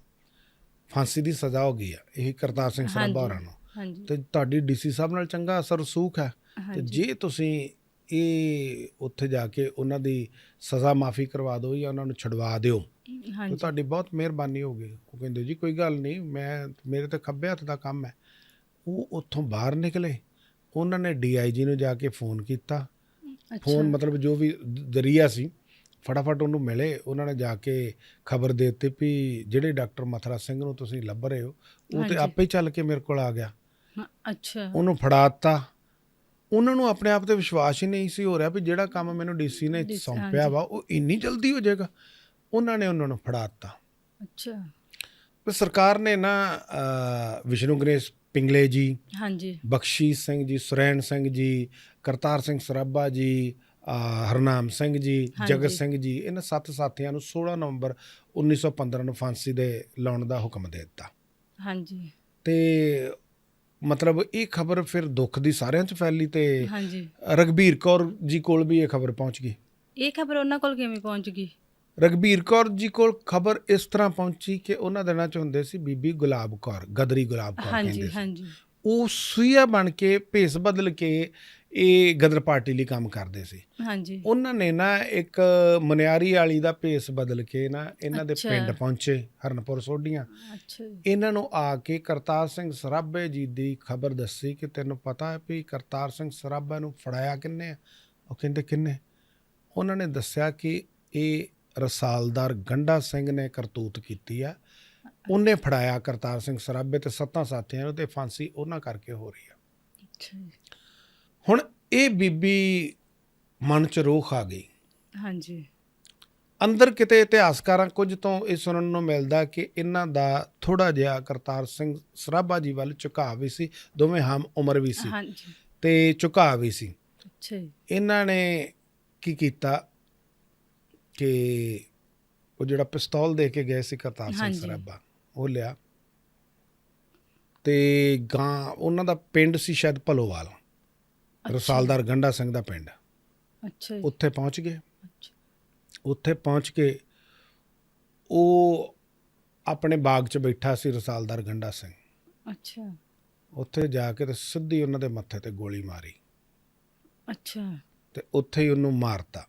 ਫਾਂਸੀ ਦੀ ਸਜ਼ਾ ਹੋ ਗਈ ਆ ਇਹ ਕਰਤਾਰ ਸਿੰਘ। ਸਰਾਭਾ ਹੋਰਾਂ ਨੂੰ। ਤੇ ਤੁਹਾਡੀ ਡੀਸੀ ਸਾਹਿਬ ਨਾਲ ਚੰਗਾ ਅਸਰ ਰਸੂਖ ਹੈ। ਤੇ ਜੇ ਤੁਸੀਂ ਇਹ ਉੱਥੇ ਜਾ ਕੇ ਉਹਨਾਂ ਦੀ ਸਜ਼ਾ ਮਾਫੀ ਕਰਵਾ ਦਿਓ ਜਾਂ ਉਹਨਾਂ ਨੂੰ ਛਡਵਾ ਦਿਓ ਹਾਂਜੀ। ਤੁਹਾਡੀ ਬਹੁਤ ਮਿਹਰਬਾਨੀ ਹੋਗੀ ਉਹ ਕਹਿੰਦੇ ਜੀ ਕੋਈ ਗੱਲ ਨਹੀਂ ਮੈਂ ਮੇਰੇ ਤੇ ਖੱਬੇ ਹੱਥ ਦਾ ਕੰਮ ਹੈ। ਉਹ ਉੱਥੋਂ ਬਾਹਰ ਨਿਕਲੇ। ਉਹਨਾਂ ਨੇ ਡੀਆਈਜੀ ਨੂੰ ਜਾ ਕੇ ਫੋਨ ਕੀਤਾ। ਫੋਨ ਮਤਲਬ ਜੋ ਵੀ ਜ਼ਰੀਆ ਸੀ ਫਟਾਫਟ ਉਹਨੂੰ ਮਿਲੇ। ਉਹਨਾਂ ਨੇ ਜਾ ਕੇ ਖਬਰ ਦੇ ਦਿੱਤੀ ਵੀ ਜਿਹੜੇ ਡਾਕਟਰ ਮਥਰਾ ਸਿੰਘ ਨੂੰ ਤੁਸੀਂ ਲੱਭ ਰਹੇ ਹੋ ਉਹ ਤੇ। ਆਪੇ ਚੱਲ ਕੇ ਮੇਰੇ ਕੋਲ ਆ ਗਿਆ। ਅੱਛਾ। ਉਹਨੂੰ ਫੜਾਤਾ। ਉਹਨਾਂ ਨੂੰ ਆਪਣੇ ਆਪ ਤੇ ਵਿਸ਼ਵਾਸ ਹੀ ਨਹੀਂ ਸੀ ਹੋ ਰਿਹਾ ਵੀ ਜਿਹੜਾ ਕੰਮ ਮੈਨੂੰ ਡੀਸੀ ਨੇ ਸੌਂਪਿਆ। ਵਾ ਉਹ ਇੰਨੀ ਜਲਦੀ ਹੋ ਜਾਏਗਾ। ਉਹਨਾਂ ਨੇ ਉਹਨਾਂ ਨੂੰ ਫੜਾਤਾ। ਅੱਛਾ। ਤੇ ਸਰਕਾਰ ਨੇ ਨਾ ਵਿਸ਼ਨੂੰ ਗਣੇਸ਼ ਪਿੰਗਲੇ ਜੀ ਹਾਂਜੀ। ਬਖਸ਼ੀਸ਼ ਸਿੰਘ ਜੀ ਸੁਰੈਣ ਸਿੰਘ ਜੀ ਕਰਤਾਰ ਸਿੰਘ ਸਰਾਭਾ ਜੀ ਹਰਨਾਮ ਸਿੰਘ ਜੀ। ਜਗਤ ਸਿੰਘ ਜੀ ਇਹਨਾਂ ਸੱਤ ਸਾਥੀਆਂ ਨੂੰ 16 ਨਵੰਬਰ 1915 ਨੂੰ ਫਾਂਸੀ ਦੇ ਲਾਉਣ ਦਾ ਹੁਕਮ ਦੇ ਦਿੱਤਾ। ਹਾਂਜੀ। ਤੇ ਮਤਲਬ ਇਹ ਖਬਰ ਫਿਰ ਦੁੱਖ ਦੀ ਸਾਰਿਆਂ 'ਚ ਫੈਲੀ ਤੇ ਹਾਂਜੀ। ਰਗਬੀਰ ਕੌਰ ਜੀ ਕੋਲ ਵੀ ਇਹ ਖਬਰ ਪਹੁੰਚ ਗਈ? ਇਹ ਖਬਰ ਉਹਨਾਂ ਕੋਲ ਕਿਵੇਂ ਪਹੁੰਚ ਗਈ? ਰਗਬੀਰ ਕੌਰ ਜੀ ਕੋਲ ਖਬਰ ਇਸ ਤਰ੍ਹਾਂ ਪਹੁੰਚੀ ਕਿ ਉਹਨਾਂ ਦਿਨਾਂ 'ਚ ਹੁੰਦੇ ਸੀ ਬੀਬੀ ਗੁਲਾਬ ਕੌਰ ਗਦਰੀ ਗੁਲਾਬ ਕੌਰ ਹਾਂਜੀ ਸੀ। ਹਾਂਜੀ। ਉਹ ਸੂਈਆ ਬਣ ਕੇ ਭੇਸ ਬਦਲ ਕੇ ਇਹ ਗਦਰ ਪਾਰਟੀ ਲਈ ਕੰਮ ਕਰਦੇ ਸੀ। ਹਾਂਜੀ। ਉਹਨਾਂ ਨੇ ਨਾ ਇੱਕ ਮਨਿਆਰੀ ਵਾਲੀ ਦਾ ਭੇਸ ਬਦਲ ਕੇ ਨਾ ਇਹਨਾਂ ਦੇ। ਪਿੰਡ ਪਹੁੰਚੇ ਹਰਨਪੁਰ ਸੋਢੀਆਂ। ਅੱਛਾ ਇਹਨਾਂ ਨੂੰ ਆ ਕੇ ਕਰਤਾਰ ਸਿੰਘ ਸਰਾਭੇ ਜੀ ਦੀ ਖਬਰ ਦੱਸੀ ਕਿ ਤੈਨੂੰ ਪਤਾ ਹੈ ਵੀ ਕਰਤਾਰ ਸਿੰਘ ਸਰਾਭਾ ਨੂੰ ਫੜਾਇਆ ਕਿੰਨੇ ਆ? ਉਹ ਕਹਿੰਦੇ ਕਿੰਨੇ? ਉਹਨਾਂ ਨੇ ਦੱਸਿਆ ਕਿ ਇਹ ਰਸਾਲਦਾਰ ਗੰਡਾ ਸਿੰਘ ਨੇ ਕਰਤੂਤ ਕੀਤੀ ਆ। ਉਹਨੇ ਫੜਾਇਆ ਕਰਤਾਰ ਸਿੰਘ ਸਰਾਭੇ ਤੇ ਸੱਤਾਂ ਸਾਥੀਆਂ ਨੂੰ ਤੇ ਫਾਂਸੀ ਉਹਨਾਂ ਕਰਕੇ ਹੋ ਰਹੀ ਆ। ਅੱਛਾ ਹੁਣ ਇਹ ਬੀਬੀ ਮਨ ਚ ਰੋਖ ਆ ਗਈ। ਹਾਂਜੀ। ਅੰਦਰ ਕਿਤੇ ਇਤਿਹਾਸਕਾਰਾਂ ਕੁਝ ਤੋਂ ਇਹ ਸੁਣਨ ਨੂੰ ਮਿਲਦਾ ਕਿ ਇਹਨਾਂ ਦਾ ਥੋੜਾ ਜਿਹਾ ਕਰਤਾਰ ਸਿੰਘ ਸਰਾਭਾ ਜੀ ਵੱਲ ਝੁਕਾਅ ਵੀ ਸੀ ਦੋਵੇਂ ਹਮ ਉਮਰ ਵੀ ਸੀ। ਹਾਂਜੀ। ਤੇ ਝੁਕਾਅ ਵੀ ਸੀ। ਅੱਛਾ ਜੀ। ਇਹਨਾਂ ਨੇ ਕੀ ਕੀਤਾ ਕਿ ਉਹ ਜਿਹੜਾ ਪਿਸਤੌਲ ਦੇ ਕੇ ਗਏ ਸੀ ਕਰਤਾਰ ਸਿੰਘ ਹਾਂਜੀ। ਸਰਾਭਾ ਉਹ ਲਿਆ। ਤੇ ਗਾਂ ਉਹਨਾਂ ਦਾ ਪਿੰਡ ਸੀ ਸ਼ਾਇਦ ਭਲੋਵਾਲ। ਰਸਾਲਦਾਰ ਗੰਡਾ ਸਿੰਘ ਦਾ ਪਿੰਡ। ਅੱਛਾ ਜੀ। ਉੱਥੇ ਪਹੁੰਚ ਗਏ। ਅੱਛਾ। ਉੱਥੇ ਪਹੁੰਚ ਕੇ ਉਹ ਆਪਣੇ ਬਾਗ 'ਚ ਬੈਠਾ ਸੀ ਰਸਾਲਦਾਰ ਗੰਡਾ ਸਿੰਘ। ਅੱਛਾ। ਉੱਥੇ ਜਾ ਕੇ ਤੇ ਸਿੱਧੀ ਉਹਨਾਂ ਦੇ ਮੱਥੇ ਤੇ ਗੋਲੀ ਮਾਰੀ। ਅੱਛਾ। ਤੇ ਉੱਥੇ ਹੀ ਉਹਨੂੰ ਮਾਰਤਾ।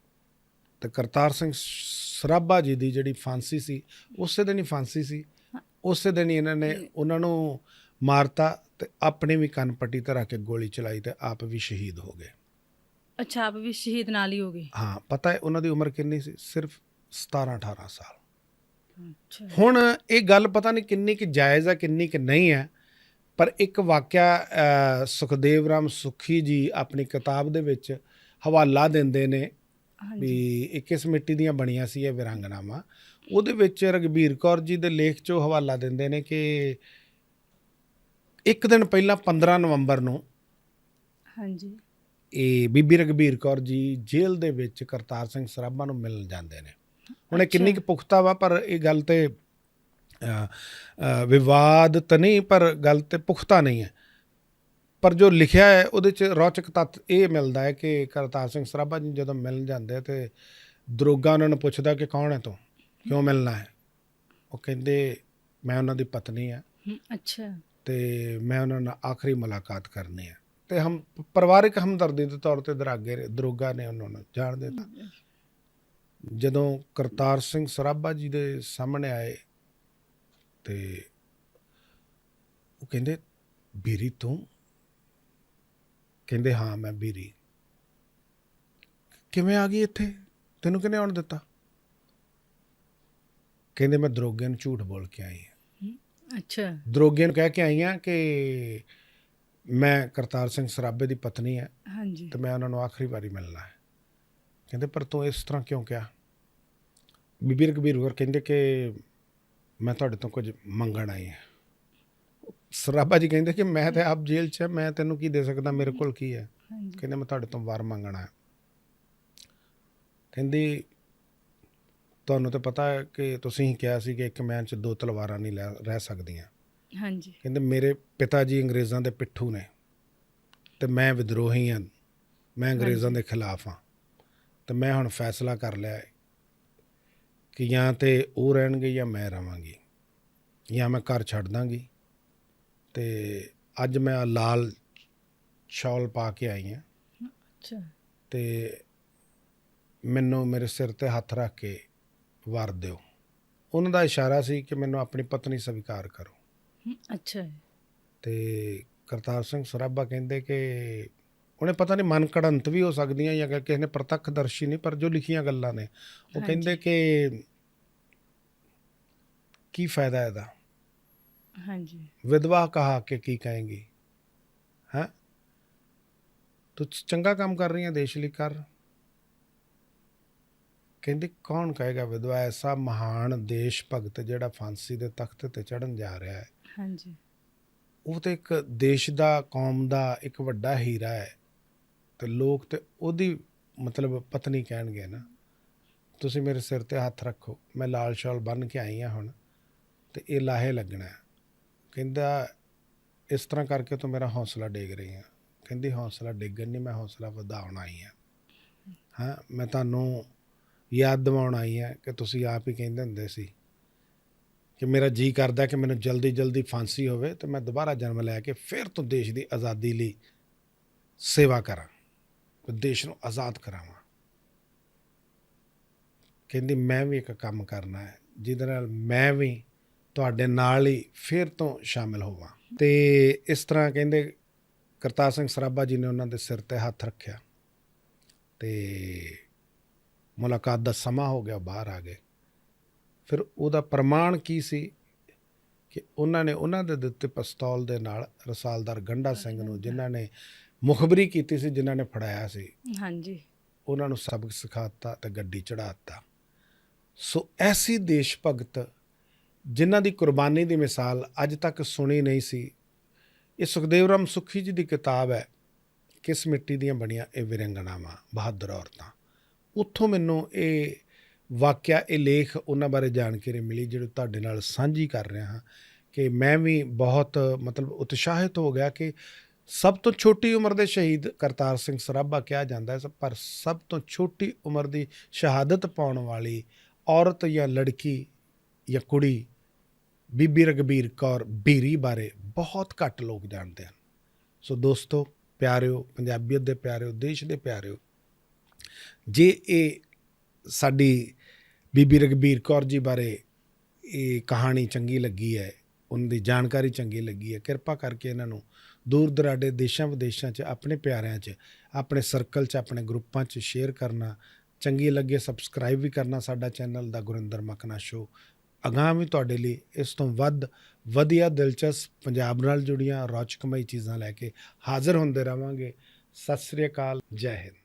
ਤੇ ਕਰਤਾਰ ਸਿੰਘ ਸਰਾਭਾ ਜੀ ਦੀ ਜਿਹੜੀ ਫਾਂਸੀ ਸੀ ਉਸੇ ਦਿਨ ਹੀ ਫਾਂਸੀ ਸੀ। ਉਸੇ ਦਿਨ ਹੀ ਇਹਨਾਂ ਨੇ ਉਹਨਾਂ ਨੂੰ ਮਾਰਤਾ ਤੇ ਆਪਣੇ ਵੀ ਕੰਨ ਪੱਟੀ ਰੱਖ ਕੇ ਗੋਲੀ ਚਲਾਈ ਤੇ ਆਪ ਵੀ ਸ਼ਹੀਦ ਹੋ ਗਏ। ਅੱਛਾ ਆਪ ਵੀ ਸ਼ਹੀਦ ਨਾਲ ਹੀ ਹੋ ਗਏ? ਹਾਂ ਪਤਾ ਹੈ ਉਹਨਾਂ ਦੀ ਉਮਰ ਕਿੰਨੀ ਸੀ? ਸਿਰਫ 17 18 ਸਾਲ। ਅੱਛਾ। ਹੁਣ ਇਹ ਗੱਲ ਪਤਾ ਨਹੀਂ ਕਿੰਨੀ ਕਿ ਜਾਇਜ਼ ਹੈ ਕਿੰਨੀ ਕਿ ਨਹੀਂ ਹੈ ਪਰ ਇੱਕ ਵਾਕਿਆ ਸੁਖਦੇਵ ਰਾਮ ਸੁਖੀ ਜੀ ਆਪਣੀ ਕਿਤਾਬ ਦੇ ਵਿੱਚ ਹਵਾਲਾ ਦਿੰਦੇ ਨੇ ਵੀ ਇਹ ਕਿਸ ਮਿੱਟੀ ਦੀਆਂ ਬਣੀਆਂ ਸੀ ਇਹ ਵਿਰੰਗਨਾਵਾਂ। ਉਹਦੇ ਵਿੱਚ ਰਗਬੀਰ ਕੌਰ ਜੀ ਦੇ ਲੇਖ 'ਚੋਂ ਹਵਾਲਾ ਦਿੰਦੇ ਨੇ ਕਿ ਇੱਕ ਦਿਨ ਪਹਿਲਾਂ 15 ਨਵੰਬਰ ਨੂੰ ਹਾਂਜੀ। ਇਹ ਬੀਬੀ ਰਗਬੀਰ ਕੌਰ ਜੀ ਜੇਲ੍ਹ ਦੇ ਵਿੱਚ ਕਰਤਾਰ ਸਿੰਘ ਸਰਾਭਾ ਨੂੰ ਮਿਲਣ ਜਾਂਦੇ ਨੇ। ਹੁਣ ਇਹ ਕਿੰਨੀ ਕੁ ਪੁਖਤਾ ਵਾ ਪਰ ਇਹ ਗੱਲ ਤੇ ਵਿਵਾਦ ਤਾਂ ਨਹੀਂ ਪਰ ਗੱਲ ਤੇ ਪੁਖਤਾ ਨਹੀਂ ਹੈ। ਪਰ ਜੋ ਲਿਖਿਆ ਹੈ ਉਹਦੇ ਚ ਰੌਚਕ ਤੱਤ ਇਹ ਮਿਲਦਾ ਹੈ ਕਿ ਕਰਤਾਰ ਸਿੰਘ ਸਰਾਭਾ ਜੀ ਜਦੋਂ ਮਿਲਣ ਜਾਂਦੇ ਤੇ ਦਰੋਗਾ ਉਹਨਾਂ ਨੂੰ ਪੁੱਛਦਾ ਕਿ ਕੌਣ ਹੈ ਤੂੰ? ਕਿਉਂ ਮਿਲਣਾ ਹੈ? ਉਹ ਕਹਿੰਦੇ ਮੈਂ ਉਹਨਾਂ ਦੀ ਪਤਨੀ ਆ ਅੱਛਾ। ਤੇ ਮੈਂ ਉਹਨਾਂ ਨਾਲ ਆਖਰੀ ਮੁਲਾਕਾਤ ਕਰਨੀ ਹੈ। ਤੇ ਹਮ, ਪਰਿਵਾਰਿਕ ਹਮਦਰਦੀ ਦੇ ਤੌਰ ਤੇ ਦਰਾਗੇ ਦਰੋਗਾ ਨੇ ਉਹਨਾਂ ਨੂੰ ਜਾਣ ਦਿੱਤਾ। ਜਦੋਂ ਕਰਤਾਰ ਸਿੰਘ ਸਰਾਭਾ ਜੀ ਦੇ ਸਾਹਮਣੇ ਆਏ, ਤੇ ਉਹ ਕਹਿੰਦੇ, ਬੀਰੀ ਤੂੰ? ਕਹਿੰਦੇ, ਹਾਂ, ਮੈਂ ਬੀਰੀ। ਕਿਵੇਂ ਆ ਗਈ ਇੱਥੇ? ਤੈਨੂੰ ਕਿਹਨੇ ਆਉਣ ਦਿੱਤਾ? ਕਹਿੰਦੇ, ਮੈਂ ਦਰੋਗੇ ਨੂੰ ਝੂਠ ਬੋਲ ਕੇ ਆਈ ਅੱਛਾ। ਦਰੋਗੇ ਨੂੰ ਕਹਿ ਕੇ ਆਈ ਹਾਂ ਕਿ ਮੈਂ ਕਰਤਾਰ ਸਿੰਘ ਸਰਾਭੇ ਦੀ ਪਤਨੀ ਹਾਂ ਹਾਂਜੀ। ਤੇ ਮੈਂ ਉਹਨਾਂ ਨੂੰ ਆਖਰੀ ਵਾਰੀ ਮਿਲਣਾ ਹੈ। ਕਹਿੰਦੇ ਪਰ ਤੂੰ ਇਸ ਤਰ੍ਹਾਂ ਕਿਉਂ ਕਿਹਾ? ਬੀਬੀ ਰਘਬੀਰ ਕੌਰ ਕਹਿੰਦੇ ਕਿ ਮੈਂ ਤੁਹਾਡੇ ਤੋਂ ਕੁਝ ਮੰਗਣ ਆਈ ਹਾਂ ਸਰਾਭਾ ਜੀ ਕਹਿੰਦੇ ਕਿ ਮੈਂ ਤੇ ਆਪ ਜੇਲ੍ਹ 'ਚ ਮੈਂ ਤੈਨੂੰ ਕੀ ਦੇ ਸਕਦਾ? ਮੇਰੇ ਕੋਲ ਕੀ ਹੈ? ਕਹਿੰਦੇ ਮੈਂ ਤੁਹਾਡੇ ਤੋਂ ਵਰ ਮੰਗਣਾ ਹੈ। ਕਹਿੰਦੀ ਤੁਹਾਨੂੰ ਤਾਂ ਪਤਾ ਹੈ ਕਿ ਤੁਸੀਂ ਹੀ ਕਿਹਾ ਸੀ ਕਿ ਇੱਕ ਮੈਨ 'ਚ ਦੋ ਤਲਵਾਰਾਂ ਨਹੀਂ ਲੈ- ਰਹਿ ਸਕਦੀਆਂ। ਹਾਂਜੀ। ਕਹਿੰਦੇ ਮੇਰੇ ਪਿਤਾ ਜੀ ਅੰਗਰੇਜ਼ਾਂ ਦੇ ਪਿੱਠੂ ਨੇ ਤੇ ਮੈਂ ਵਿਦਰੋਹੀ ਹਾਂ। ਮੈਂ ਅੰਗਰੇਜ਼ਾਂ ਦੇ ਖਿਲਾਫ ਹਾਂ। ਤੇ ਮੈਂ ਹੁਣ ਫੈਸਲਾ ਕਰ ਲਿਆ ਹੈ ਕਿ ਜਾਂ ਤੇ ਉਹ ਰਹਿਣਗੇ ਜਾਂ ਮੈਂ ਰਵਾਂਗੀ। ਜਾਂ ਮੈਂ ਘਰ ਛੱਡ ਦਾਂਗੀ। ਤੇ ਅੱਜ ਮੈਂ ਆਹ ਲਾਲ ਸ਼ਾਲ ਪਾ ਕੇ ਆਈ ਹਾਂ। ਅੱਛਾ। ਤੇ ਮੈਨੂੰ ਮੇਰੇ ਸਿਰ ਤੇ ਹੱਥ ਰੱਖ ਕੇ ਵਰ ਦਿਓ। ਉਹਨਾਂ ਦਾ ਇਸ਼ਾਰਾ ਸੀ ਕਿ ਮੈਨੂੰ ਆਪਣੀ ਪਤਨੀ ਸਵੀਕਾਰ ਕਰੋ। ਅੱਛਾ ਤੇ ਕਰਤਾਰ ਸਿੰਘ ਸਰਾਭਾ ਕਹਿੰਦੇ ਕਿ ਉਹਨੇ ਪਤਾ ਨਹੀਂ ਮਨ ਕੜੰਤ ਵੀ ਹੋ ਸਕਦੀਆਂ ਜਾਂ ਕਿ ਕਿਸੇ ਨੇ ਪ੍ਰਤੱਖਦਰਸ਼ੀ ਨਹੀਂ ਪਰ ਜੋ ਲਿਖੀਆਂ ਗੱਲਾਂ ਨੇ ਉਹ। ਕਹਿੰਦੇ ਕਿ ਕੀ ਫਾਇਦਾ ਇਹਦਾ? ਹਾਂਜੀ। ਵਿਧਵਾ ਕਹਾ ਕੇ ਕੀ ਕਹੇਂਗੀ? ਹੈ? ਤੂੰ ਚੰਗਾ ਕੰਮ ਕਰ ਰਹੀ ਹੈ ਦੇਸ਼ ਲਈ ਕਰ। ਕਹਿੰਦੇ ਕੌਣ ਕਹੇਗਾ ਵਿਧਵਾ ਐਸਾ ਮਹਾਨ ਦੇਸ਼ ਭਗਤ ਜਿਹੜਾ ਫਾਂਸੀ ਦੇ ਤਖਤ ਤੇ ਚੜਨ ਜਾ ਰਿਹਾ ਹੈ। ਹਾਂਜੀ। ਉਹ ਤੇ ਇੱਕ ਦੇਸ਼ ਦਾ ਕੌਮ ਦਾ ਇੱਕ ਵੱਡਾ ਹੀਰਾ ਹੈ ਤੇ ਲੋਕ ਤੇ ਉਹਦੀ ਮਤਲਬ ਪਤਨੀ ਕਹਿਣਗੇ ਨਾ ਤੁਸੀਂ ਮੇਰੇ ਸਿਰ ਤੇ ਹੱਥ ਰੱਖੋ ਮੈਂ ਲਾਲ ਸ਼ਾਲ ਬੰਨ ਕੇ ਆਈ ਹਾਂ ਹੁਣ ਤੇ ਇਹ ਲਾਹੇ ਲੱਗਣਾ। ਕਹਿੰਦਾ ਇਸ ਤਰ੍ਹਾਂ ਕਰਕੇ ਤੂੰ ਮੇਰਾ ਹੌਸਲਾ ਡੇਗ ਰਹੀ ਹੈ। ਕਹਿੰਦੀ ਹੌਸਲਾ ਡੇਗਣ ਨਹੀਂ ਮੈਂ ਹੌਸਲਾ ਵਧਾਉਣ ਆਈ ਹਾਂ। ਹਾਂ ਮੈਂ ਤੁਹਾਨੂੰ ਯਾਦ ਦਿਵਾਉਣ ਆਈ ਹੈ ਕਿ ਤੁਸੀਂ ਆਪ ਹੀ ਕਹਿੰਦੇ ਹੁੰਦੇ ਸੀ ਕਿ ਮੇਰਾ ਜੀ ਕਰਦਾ ਕਿ ਮੈਨੂੰ ਜਲਦੀ ਜਲਦੀ ਫਾਂਸੀ ਹੋਵੇ ਤੇ ਮੈਂ ਦੁਬਾਰਾ ਜਨਮ ਲੈ ਕੇ ਫਿਰ ਤੋਂ ਦੇਸ਼ ਦੀ ਆਜ਼ਾਦੀ ਲਈ ਸੇਵਾ ਕਰਾਂ ਤੇ ਦੇਸ਼ ਨੂੰ ਆਜ਼ਾਦ ਕਰਾਵਾਂ। ਕਹਿੰਦੀ, ਮੈਂ ਵੀ ਇੱਕ ਕੰਮ ਕਰਨਾ ਹੈ, ਜਿਹਦੇ ਨਾਲ ਮੈਂ ਵੀ ਤੁਹਾਡੇ ਨਾਲ ਹੀ ਫਿਰ ਤੋਂ ਸ਼ਾਮਿਲ ਹੋਵਾਂ। ਤੇ ਇਸ ਤਰ੍ਹਾਂ ਕਹਿੰਦੇ, ਕਰਤਾਰ ਸਿੰਘ ਸਰਾਭਾ ਜੀ ਨੇ ਉਹਨਾਂ ਦੇ ਸਿਰ ਤੇ ਹੱਥ ਰੱਖਿਆ ਤੇ ਮੁਲਾਕਾਤ ਦਾ ਸਮਾਂ ਹੋ ਗਿਆ ਬਾਹਰ ਆ ਗਏ। ਫਿਰ ਉਹਦਾ ਪ੍ਰਮਾਣ ਕੀ ਸੀ ਕਿ ਉਹਨਾਂ ਨੇ ਉਹਨਾਂ ਦੇ ਦਿੱਤੇ ਪਿਸਤੌਲ ਦੇ ਨਾਲ ਰਸਾਲਦਾਰ ਗੰਡਾ ਸਿੰਘ ਨੂੰ ਜਿਨ੍ਹਾਂ ਨੇ ਮੁਖਬਰੀ ਕੀਤੀ ਸੀ ਜਿਨ੍ਹਾਂ ਨੇ ਫੜਾਇਆ ਸੀ। ਹਾਂਜੀ। ਉਹਨਾਂ ਨੂੰ ਸਬਕ ਸਿਖਾਤਾ ਤੇ ਗੱਡੀ ਚੜਾਤਾ ਸੋ ਐਸੀ ਦੇਸ਼ ਭਗਤ ਜਿਨ੍ਹਾਂ ਦੀ ਕੁਰਬਾਨੀ ਦੀ ਮਿਸਾਲ ਅੱਜ ਤੱਕ ਸੁਣੀ ਨਹੀਂ ਸੀ ਇਹ ਸੁਖਦੇਵ ਰਾਮ ਸੁਖੀ ਜੀ ਦੀ ਕਿਤਾਬ ਹੈ ਕਿਸ ਮਿੱਟੀ ਦੀਆਂ ਬਣੀਆਂ ਇਹ ਵਿਰੰਗਨਾਵਾਂ ਬਹਾਦਰ ਔਰਤਾਂ। ਉੱਥੋਂ ਮੈਨੂੰ ਇਹ ਵਾਕਿਆ, ਇਹ ਲੇਖ ਉਹਨਾਂ ਬਾਰੇ ਜਾਣਕਾਰੀ ਮਿਲੀ, ਜਿਹੜੇ ਤੁਹਾਡੇ ਨਾਲ ਸਾਂਝੀ ਕਰ ਰਿਹਾ ਹਾਂ ਕਿ ਮੈਂ ਵੀ ਬਹੁਤ ਮਤਲਬ ਉਤਸ਼ਾਹਿਤ ਹੋ ਗਿਆ ਕਿ ਸਭ ਤੋਂ ਛੋਟੀ ਉਮਰ ਦੇ ਸ਼ਹੀਦ ਕਰਤਾਰ ਸਿੰਘ ਸਰਾਭਾ ਕਿਹਾ ਜਾਂਦਾ ਹੈ ਪਰ ਸਭ ਤੋਂ ਛੋਟੀ ਉਮਰ ਦੀ ਸ਼ਹਾਦਤ ਪਾਉਣ ਵਾਲੀ ਔਰਤ ਜਾਂ ਲੜਕੀ ਜਾਂ ਕੁੜੀ ਬੀਬੀ ਰਗਬੀਰ ਕੌਰ ਬੀਰੀ ਬਾਰੇ ਬਹੁਤ ਘੱਟ ਲੋਕ ਜਾਣਦੇ ਹਨ। ਸੋ ਦੋਸਤੋ, ਪਿਆਰਿਓ, ਪੰਜਾਬੀਅਤ ਦੇ ਪਿਆਰਿਓ, ਦੇਸ਼ ਦੇ ਪਿਆਰਿਓ ਜੇ ਇਹ ਸਾਡੀ ਬੀਬੀ ਰਗਬੀਰ ਕੌਰ ਜੀ ਬਾਰੇ ਇਹ ਕਹਾਣੀ ਚੰਗੀ ਲੱਗੀ ਹੈ, ਉਹਨਾਂ ਦੀ ਜਾਣਕਾਰੀ ਚੰਗੀ ਲੱਗੀ ਹੈ, ਕਿਰਪਾ ਕਰਕੇ ਇਹਨਾਂ ਨੂੰ ਦੂਰ ਦਰਾਡੇ ਦੇਸ਼ਾਂ ਵਿਦੇਸ਼ਾਂ 'ਚ, ਆਪਣੇ ਪਿਆਰਿਆਂ 'ਚ, ਆਪਣੇ ਸਰਕਲ 'ਚ, ਆਪਣੇ ਗਰੁੱਪਾਂ 'ਚ ਸ਼ੇਅਰ ਕਰਨਾ, ਚੰਗੀ ਲੱਗੇ ਸਬਸਕ੍ਰਾਈਬ ਵੀ ਕਰਨਾ ਸਾਡਾ ਚੈਨਲ ਦਾ ਗੁਰਿੰਦਰ ਮਕਨਾ ਸ਼ੋ ਅਗਾਂਹ ਵੀ ਤੁਹਾਡੇ ਲਈ ਇਸ ਤੋਂ ਵੱਧ ਵਧੀਆ ਦਿਲਚਸਪ ਪੰਜਾਬ ਨਾਲ ਜੁੜੀਆਂ ਰੌਚਕਮਈ ਚੀਜ਼ਾਂ ਲੈ ਕੇ ਹਾਜ਼ਰ ਹੁੰਦੇ ਰਵਾਂਗੇ। ਸਤਿ ਸ੍ਰੀ ਅਕਾਲ, ਜੈ ਹਿੰਦ।